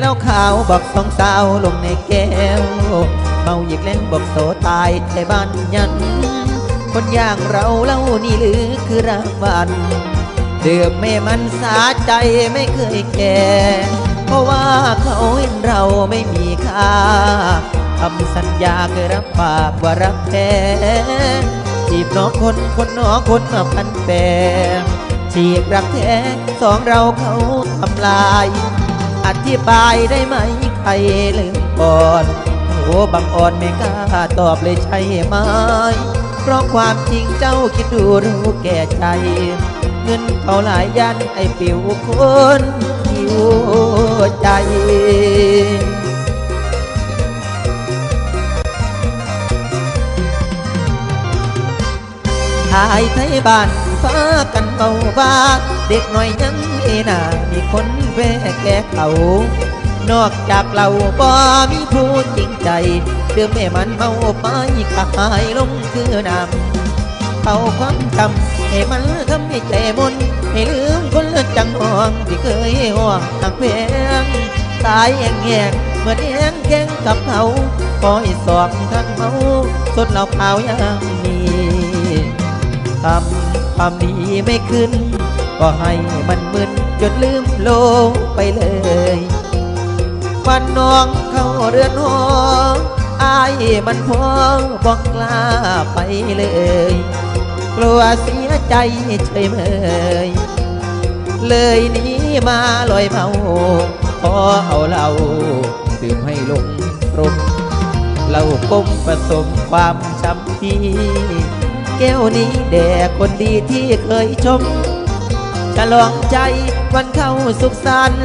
เหล้าขาวบอกสองสาวลงในแก้ว เมาหยิกเล่นบอกโสตายในบ้านยัน คนอย่างเราเล่านี่หรือคือรางวัลเดือบไม่มันสาใจไม่เคยแคร์เพราะว่าเขาเห็นเราไม่มีค่าทำสัญญาเคยรับปากว่ารักแท้จีบน้องคนคนน้องคนมาพันแปรฉีกรักแท้สองเราเขาทำลาย อธิบายได้ไหมใครลืมก่อนโอ้บางอ่อนไม่กล้าตอบเลยใช่ไหมเพราะความจริงเจ้าคิดดูรู้แก่ใจ เงินเขาหลายยันไอ้ปิวคนหิวใจทายไทยบ้านฟ้ากันเบาบาเด็กหน่อยยังมีหน้า คนแวแก่เขา นอกจากเราบ่มีผู้จริงใจเดือแม่มันเมาไปขายลงคือนำเอาความจำให้มันทำให้ใจมนให้ลืมคนเลือจังห่วงที่เคยห่วงทางเพงตายแองแงงเมื่อนแองแกงกับเขาคอยสอบทั้งเมาสดเราเปล่ายังมีทำความดีไม่ขึ้น ก็ให้มันมึน จนลืมโลกไปเลยวันน้องเข้าเรือนหออายมันพอบอกกล้าไปเลย กลัวเสียใจเฉยเมยเลยหนี้มาลอยเมาพอเอาเหล้าดื่มให้ลงรมเหล้าก้มผสมความช้ำที่แก้วนี้แด่คนดีที่เคยชม ฉลองใจวันเข้าสุขสันต์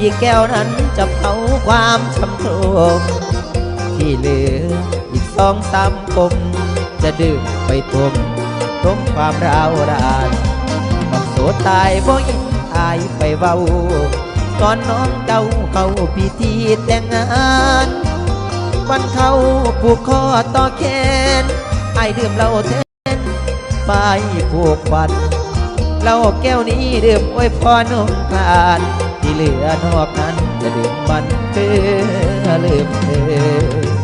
อีกแก้วนั้นจะเผาความช้ำโทมที่เหลืออีกสองสามกลมจะดื่มไปต้มต้มความร้าวรานบอกโสดตายบ่ยินอายไปเว้าตอนน้องเจ้าเข้าพิธีแต่งงาน วันเข้าผูกคอต่อแขนไอายดื่มเหล้าแทนไปผูกวัน เหล้าแก้วนี้ดื่มไว้พอนงคลาดที่เหลือนอกนั้นจะดื่มมันเพื่อลืมเธอ